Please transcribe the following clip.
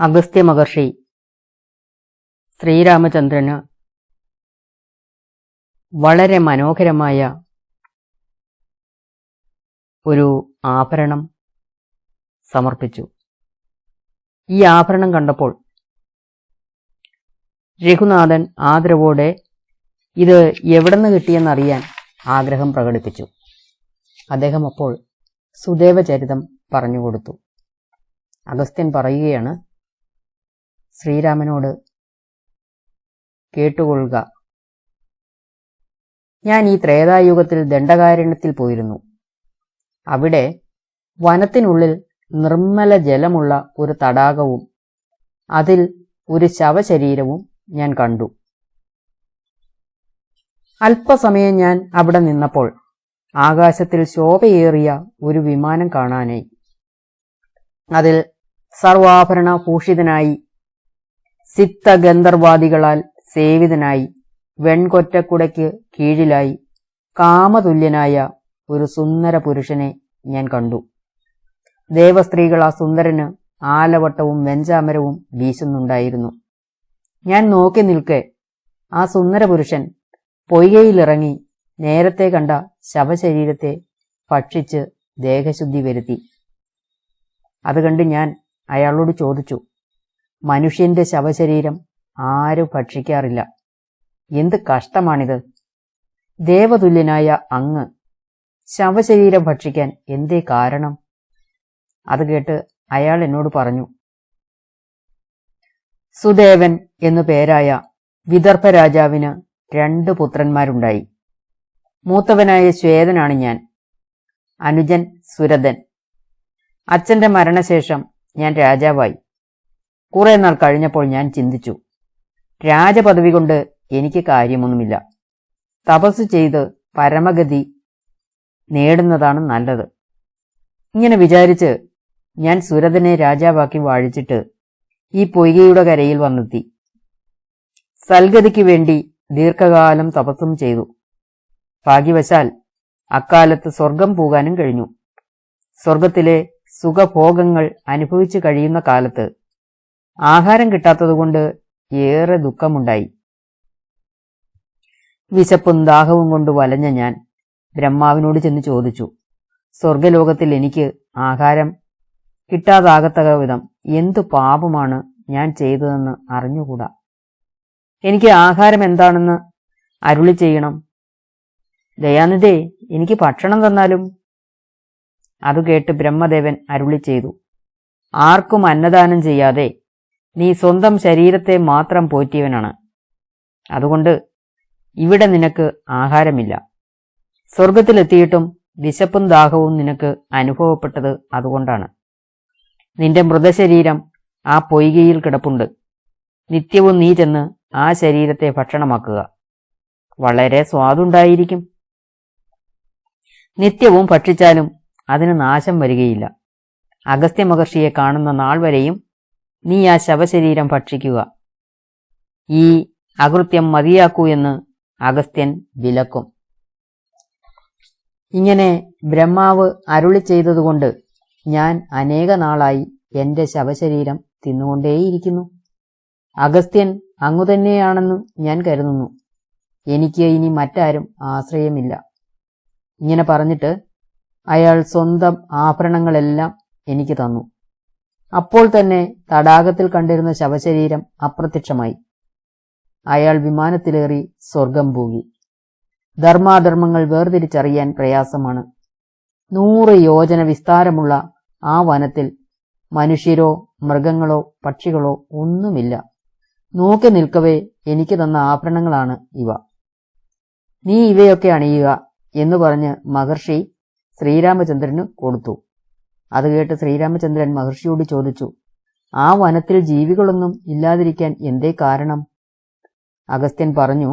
അഗസ്ത്യ മഹർഷി ശ്രീരാമചന്ദ്രന് വളരെ മനോഹരമായ ഒരു ആഭരണം സമർപ്പിച്ചു. ഈ ആഭരണം കണ്ടപ്പോൾ രഘുനാഥൻ ആദരവോടെ ഇത് എവിടുന്ന് കിട്ടിയെന്നറിയാൻ ആഗ്രഹം പ്രകടിപ്പിച്ചു. അദ്ദേഹം അപ്പോൾ സുദേവചരിതം പറഞ്ഞുകൊടുത്തു അഗസ്ത്യൻ പറയുകയാണ് ശ്രീരാമനോട് കേട്ടുകൊള്ളുക. ഞാൻ ഈ ത്രേതായുഗത്തിൽ ദണ്ഡകാരണ്യത്തിൽ പോയിരുന്നു. അവിടെ വനത്തിനുള്ളിൽ നിർമ്മല ജലമുള്ള ഒരു തടാകവും അതിൽ ഒരു ശവശരീരവും ഞാൻ കണ്ടു. അല്പസമയം ഞാൻ അവിടെ നിന്നപ്പോൾ ആകാശത്തിൽ ശോഭയേറിയ ഒരു വിമാനം കാണാനായി. അതിൽ സർവാഭരണ ഭൂഷിതനായി സിത്തഗന്ധർവാദികളാൽ സേവിതനായി വെൺകൊറ്റക്കുടയ്ക്ക് കീഴിലായി കാമതുല്യനായ ഒരു സുന്ദര പുരുഷനെ ഞാൻ കണ്ടു. ദേവസ്ത്രീകൾ ആ സുന്ദരന് ആലവട്ടവും വെഞ്ചാമരവും വീശുന്നുണ്ടായിരുന്നു. ഞാൻ നോക്കി നിൽക്കെ ആ സുന്ദര പുരുഷൻ പൊയ്കയിലിറങ്ങി നേരത്തെ കണ്ട ശവശരീരത്തെ ഭക്ഷിച്ച് ദേഹശുദ്ധി വരുത്തി. അത് കണ്ട് ഞാൻ അയാളോട് ചോദിച്ചു മനുഷ്യന്റെ ശവശരീരം ആരും ഭക്ഷിക്കാറില്ല. എന്ത് കഷ്ടമാണിത്. ദേവതുല്യനായ അങ്ങ് ശവശരീരം ഭക്ഷിക്കാൻ എന്തേ കാരണം? അത് കേട്ട് അയാൾ എന്നോട് പറഞ്ഞു സുദേവൻ എന്നു പേരായ വിദർഭ രാജാവിന് രണ്ട് പുത്രന്മാരുണ്ടായി. മൂത്തവനായ ശ്വേതനാണ് ഞാൻ അനുജൻ സുരതൻ. അച്ഛന്റെ മരണശേഷം ഞാൻ രാജാവായി. കുറെ നാൾ കഴിഞ്ഞപ്പോൾ ഞാൻ ചിന്തിച്ചു. രാജപദവി കൊണ്ട് എനിക്ക് കാര്യമൊന്നുമില്ല. തപസ് ചെയ്ത് പരമഗതി നേടുന്നതാണ് നല്ലത്. ഇങ്ങനെ വിചാരിച്ച് ഞാൻ സുരതനെ രാജാവാക്കി വാഴിച്ചിട്ട് ഈ പൊയ്കയുടെ കരയിൽ വന്നെത്തി. സൽഗതിക്ക് വേണ്ടി ദീർഘകാലം തപസ്സും ചെയ്തു. ഭാഗ്യവശാൽ അക്കാലത്ത് സ്വർഗം പോകാനും കഴിഞ്ഞു. സ്വർഗത്തിലെ സുഖഭോഗങ്ങൾ അനുഭവിച്ചു കഴിയുന്ന കാലത്ത് ആഹാരം കിട്ടാത്തതുകൊണ്ട് ഏറെ ദുഃഖമുണ്ടായി. വിശപ്പും ദാഹവും കൊണ്ട് വലഞ്ഞ ഞാൻ ബ്രഹ്മാവിനോട് ചെന്ന് ചോദിച്ചു സ്വർഗലോകത്തിൽ എനിക്ക് ആഹാരം കിട്ടാതാകത്തക വിധം എന്തു പാപമാണ് ഞാൻ ചെയ്തതെന്ന് അറിഞ്ഞുകൂടാ? എനിക്ക് ആഹാരം എന്താണെന്ന് അരുളി ചെയ്യണം. ദയാനിധേ എനിക്ക് ഭക്ഷണം തന്നാലും അത് കേട്ട് ബ്രഹ്മദേവൻ അരുളി ചെയ്തു ആർക്കും അന്നദാനം ചെയ്യാതെ നീ സ്വന്തം ശരീരത്തെ മാത്രം പോറ്റിയവനാണ്. അതുകൊണ്ട് ഇവിടെ നിനക്ക് ആഹാരമില്ല. സ്വർഗത്തിലെത്തിയിട്ടും വിശപ്പും ദാഹവും നിനക്ക് അനുഭവപ്പെട്ടത് അതുകൊണ്ടാണ്. നിന്റെ മൃതശരീരം ആ പൊയ്കയിൽ കിടപ്പുണ്ട്. നിത്യവും നീ ചെന്ന് ആ ശരീരത്തെ ഭക്ഷണമാക്കുക. വളരെ സ്വാദുണ്ടായിരിക്കും. നിത്യവും ഭക്ഷിച്ചാലും അതിന് നാശം വരികയില്ല. അഗസ്ത്യ മഹർഷിയെ കാണുന്ന നാൾ വരെയും നീ ആ ശവശരീരം ഭക്ഷിക്കുക. ഈ അകൃത്യം മതിയാക്കൂ എന്ന് അഗസ്ത്യൻ വിലക്കും. ഇങ്ങനെ ബ്രഹ്മാവ് അരുളി ചെയ്തതുകൊണ്ട് ഞാൻ അനേക നാളായി എന്റെ ശവശരീരം തിന്നുകൊണ്ടേയിരിക്കുന്നു. അഗസ്ത്യൻ അങ്ങുതന്നെയാണെന്ന് ഞാൻ കരുതുന്നു. എനിക്ക് ഇനി മറ്റാരും ആശ്രയമില്ല. ഇങ്ങനെ പറഞ്ഞിട്ട് അയാൾ സ്വന്തം ആഭരണങ്ങളെല്ലാം എനിക്ക് തന്നു. അപ്പോൾ തന്നെ തടാകത്തിൽ കണ്ടിരുന്ന ശവശരീരം അപ്രത്യക്ഷമായി. അയാൾ വിമാനത്തിലേറി സ്വർഗം പോകി ധർമാധർമ്മങ്ങൾ വേർതിരിച്ചറിയാൻ പ്രയാസമാണ്. നൂറ് യോജന വിസ്താരമുള്ള ആ വനത്തിൽ മനുഷ്യരോ മൃഗങ്ങളോ പക്ഷികളോ ഒന്നുമില്ല. നോക്കി നിൽക്കവേ എനിക്ക് തന്ന ആഭരണങ്ങളാണ് ഇവ. നീ ഇവയൊക്കെ അണിയുക എന്ന് പറഞ്ഞ് മഹർഷി ശ്രീരാമചന്ദ്രന് കൊടുത്തു. അത് കേട്ട് ശ്രീരാമചന്ദ്രൻ മഹർഷിയോട് ചോദിച്ചു ആ വനത്തിൽ ജീവികളൊന്നും ഇല്ലാതിരിക്കാൻ എന്തേ കാരണം? അഗസ്ത്യൻ പറഞ്ഞു